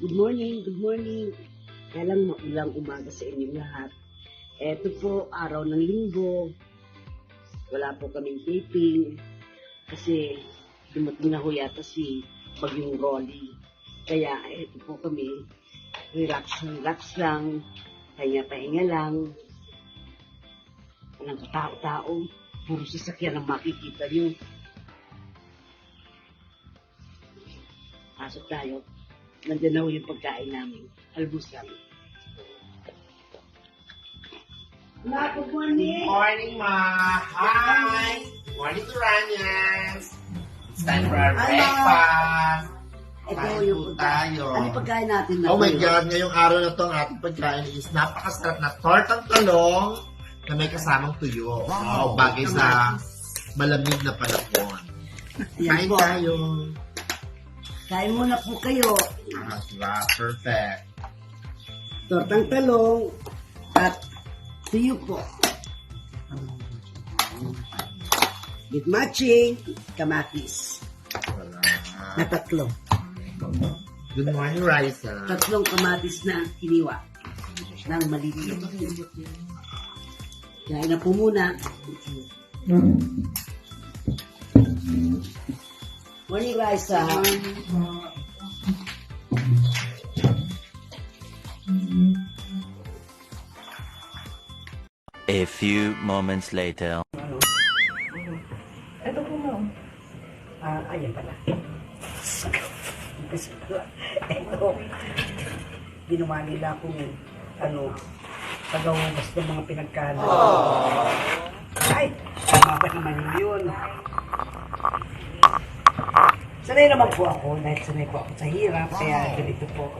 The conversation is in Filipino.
Good morning, good morning. Kaya lang maulang umaga sa inyong lahat. Eto po, araw ng linggo. Wala po kaming taping. Kasi dumating na ho yata si Bagyong Rolly. Kaya eto po kami. Relax, relax lang. Pahinga-pahinga lang. Walang katao-tao. Puro sasakyan ang makikita nyo. Pasok tayo. Nandiyan na yung pagkain namin. Almusal. Good morning. Morning, Ma. Hi. Morning, Turanians. It's time for our Ma. breakfast. Ito Kain yung po tayo. Ano yung pagkain natin na Oh my to? God, ngayong araw na to ang ating pagkain is napakasarap na tortang talong na may kasamang tuyo. Wow, bagay sa malamig na panahon. Ayan Kain po. tayo. Kain muna po kayo. Ah, wow, perfect. Tortang talong at tuyo po. With matching kamatis Wala. na tatlo. Good morning, Raisa. Tatlong kamatis na hiniwa ng maliliit. Kain na po muna. Morning, Raisa. A few moments later. Ito po mo. Ah, ayan pala. Ito. Ginawa nila kung ano, pagawabas ng mga pinagkano. Ay, tama ba naman yun? Sanay naman po ako dahil sanay po ako sa hirap, kaya ganito po.